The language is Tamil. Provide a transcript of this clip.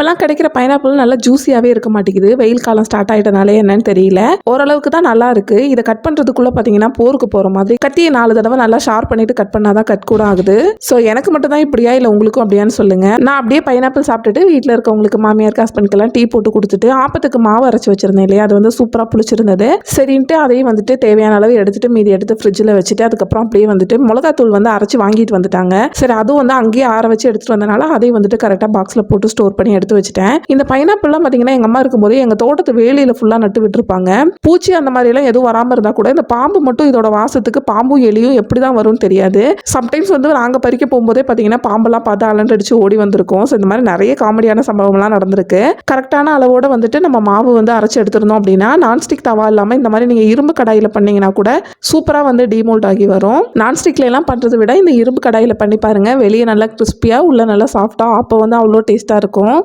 இப்போலாம் கிடைக்கிற பைனாப்பிள் நல்லா ஜூஸியாகவே இருக்க மாட்டேங்குது. வெயில் காலம் ஸ்டார்ட் ஆகிட்டனாலே என்னன்னு தெரியல. ஓரளவுக்கு தான் நல்லா இருக்கு. இதை கட் பண்ணுறதுக்குள்ளே பார்த்தீங்கன்னா போருக்கு போகிற மாதிரி கத்தியை நாலு தடவை நல்லா ஷார்ப் பண்ணிட்டு கட் பண்ணாதான் கட் கூட ஆகுது. ஸோ எனக்கு மட்டும் தான் இப்படியா இல்லை உங்களுக்கும் அப்படியான்னு சொல்லுங்க. நான் அப்படியே பைனாப்பிள் சாப்பிட்டுட்டு வீட்டில் இருக்கவங்களுக்கு மாமியாருக்கு ஹஸ்பண்ட்க்கெல்லாம் டீ போட்டு கொடுத்துட்டு ஆப்பத்துக்கு மாவு அரைச்சி வச்சிருந்தேன் இல்லையா? அது வந்து சூப்பராக புளிச்சிருந்தது. சரின்ட்டு அதையும் வந்துட்டு தேவையான அளவு எடுத்துட்டு மீதி எடுத்து ஃப்ரிட்ஜில் வச்சுட்டு அதுக்கப்புறம் அப்படியே வந்துட்டு மிளகாத்தூள் வந்து அரைச்சி வாங்கிட்டு வந்துட்டாங்க. சரி அதுவும் வந்து அங்கேயே ஆற வச்சு எடுத்துட்டு வந்தனால அதையும் வந்துட்டு கரெக்டாக பாக்ஸில் போட்டு ஸ்டோர் பண்ணி எடுத்து வச்சுட்டேன். இந்த பைனாப்பிள்லாம் பார்த்தீங்கன்னா எங்கள் அம்மா இருக்கும்போது எங்கள் தோட்டத்து வேலியில் ஃபுல்லாக நட்டு விட்டுருப்பாங்க. பூச்சி அந்த மாதிரிலாம் எதுவும் வராமல் இருந்தால் கூட இந்த பாம்பு மட்டும் இதோட வாசத்துக்கு பாம்பும் எலியும் எப்படி தான் வரும்னு தெரியாது. சம்டைம்ஸ் வந்து நாங்கள் பறிக்க போகும்போதே பார்த்தீங்கன்னா பாம்பெல்லாம் பார்த்து அலண்டடிச்சு ஓடி வந்திருக்கும். ஸோ இந்த மாதிரி நிறைய காமெடியான சம்பவம்லாம் நடந்திருக்கு. கரெக்டான அளவோட வந்துட்டு நம்ம மாவு வந்து அரைச்சி எடுத்துருந்தோம் அப்படின்னா நான்ஸ்டிக் தவா இல்லாமல் இந்த மாதிரி நீங்கள் இரும்பு கடாயில் பண்ணீங்கன்னா கூட சூப்பராக வந்து டிமோல்ட் ஆகி வரும். நான்ஸ்டிக்ல எல்லாம் பண்ணுறதை விட இந்த இரும்பு கடாயில் பண்ணி பாருங்கள் வெளியே நல்லா கிறிஸ்பியாக உள்ள நல்லா சாஃப்டாக அப்போ வந்து அவ்வளோ டேஸ்ட்டாக இருக்கும்.